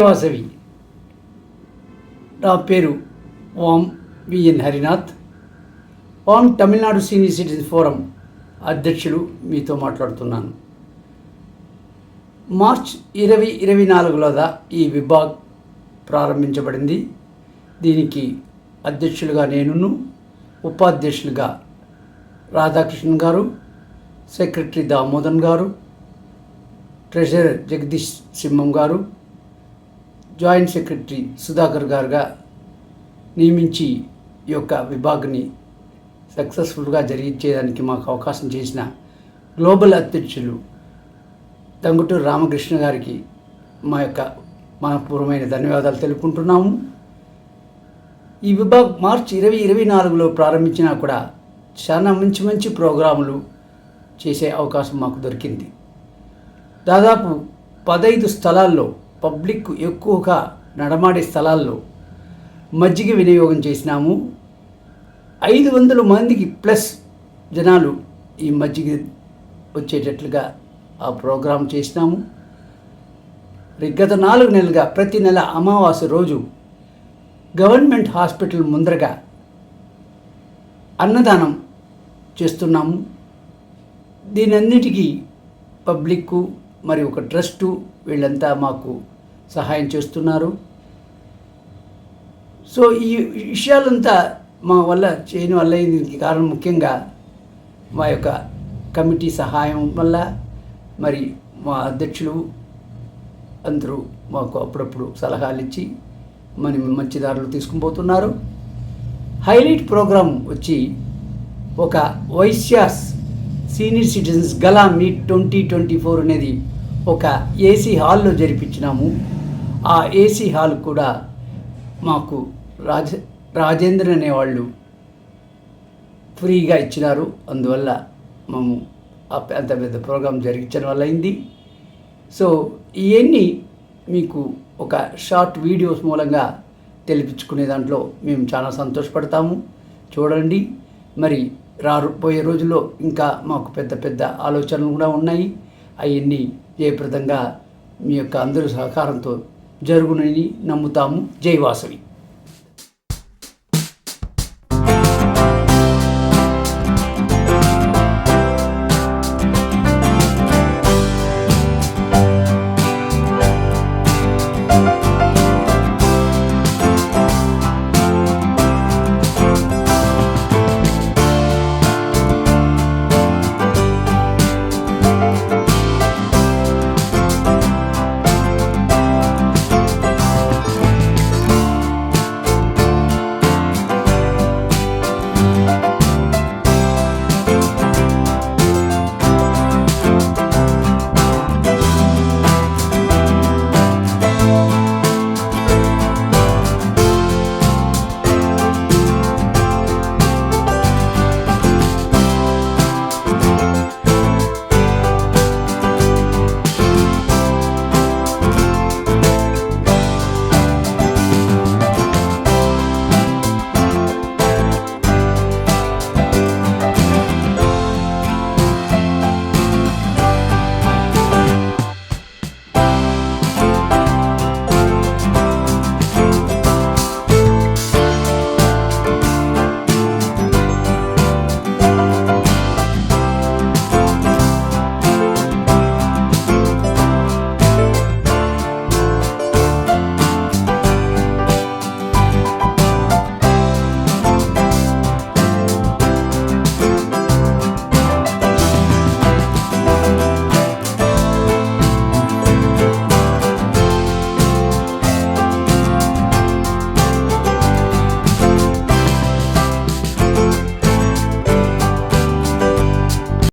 జయవాసవి నా పేరు వామ్ విఎన్ హరినాథ్. వామ్ తమిళనాడు సీనియర్ సిటిజన్ ఫోరం అధ్యక్షుడు మీతో మాట్లాడుతున్నాను. మార్చ్ ఇరవై ఇరవై నాలుగులోదా ఈ విభాగ్ ప్రారంభించబడింది. దీనికి అధ్యక్షులుగా నేనును ఉపాధ్యక్షులుగా రాధాకృష్ణన్ గారు సెక్రటరీ దామోదన్ గారు ట్రెజరర్ జగదీష్ సింహం గారు జాయింట్ సెక్రటరీ సుధాకర్ గారుగా నియమించి ఈ యొక్క విభాగ్ని సక్సెస్ఫుల్గా జరిగించేదానికి మాకు అవకాశం చేసిన గ్లోబల్ అధ్యక్షులు తంగుటూరు రామకృష్ణ గారికి మా యొక్క మనపూర్వమైన ధన్యవాదాలు తెలుపుకుంటున్నాము. ఈ విభాగ్ మార్చి ఇరవై ఇరవై నాలుగులో ప్రారంభించినా కూడా చాలా మంచి మంచి ప్రోగ్రాములు చేసే అవకాశం మాకు దొరికింది. దాదాపు పదైదు స్థలాల్లో పబ్లిక్ ఎక్కువగా నడమాడే స్థలాల్లో మజ్జిగ వినియోగం చేసినాము. ఐదు వందల మందికి ప్లస్ జనాలు ఈ మజ్జిగ వచ్చేటట్లుగా ఆ ప్రోగ్రాం చేసినాము. గత నాలుగు నెలలుగా ప్రతి నెల అమావాస్య రోజు గవర్నమెంట్ హాస్పిటల్ ముందరగా అన్నదానం చేస్తున్నాము. దీనన్నిటికీ పబ్లిక్కు మరి ఒక ట్రస్టు వీళ్ళంతా మాకు సహాయం చేస్తున్నారు. సో ఈ విషయాలంతా మా వల్ల చేయని వల్ల దీనికి కారణం ముఖ్యంగా మా యొక్క కమిటీ సహాయం వల్ల మరి మా అధ్యక్షులు అందరూ మాకు అప్పుడప్పుడు సలహాలు ఇచ్చి మరి మంచి దారులు తీసుకుని పోతున్నారు. హైలైట్ ప్రోగ్రాం వచ్చి ఒక Vysyas senior citizens gala meet twenty twenty four అనేది ఒక ఏసీ హాల్లో జరిపించినాము. ఆ ఏసీ హాల్ కూడా మాకు రాజ రాజేంద్ర అనేవాళ్ళు ఫ్రీగా ఇచ్చినారు. అందువల్ల మేము అంత పెద్ద ప్రోగ్రాం జరిగించడం వల్ల అయింది. సో ఇవన్నీ మీకు ఒక షార్ట్ వీడియోస్ మూలంగా తెలిపించుకునే దాంట్లో మేము చాలా సంతోషపడతాము. చూడండి. మరి రాబోయే రోజుల్లో ఇంకా మాకు పెద్ద పెద్ద ఆలోచనలు కూడా ఉన్నాయి. అవన్నీ జయప్రదంగా మీ యొక్క అందరి సహకారంతో జరుగునని నమ్ముతాము. జై వాసవి.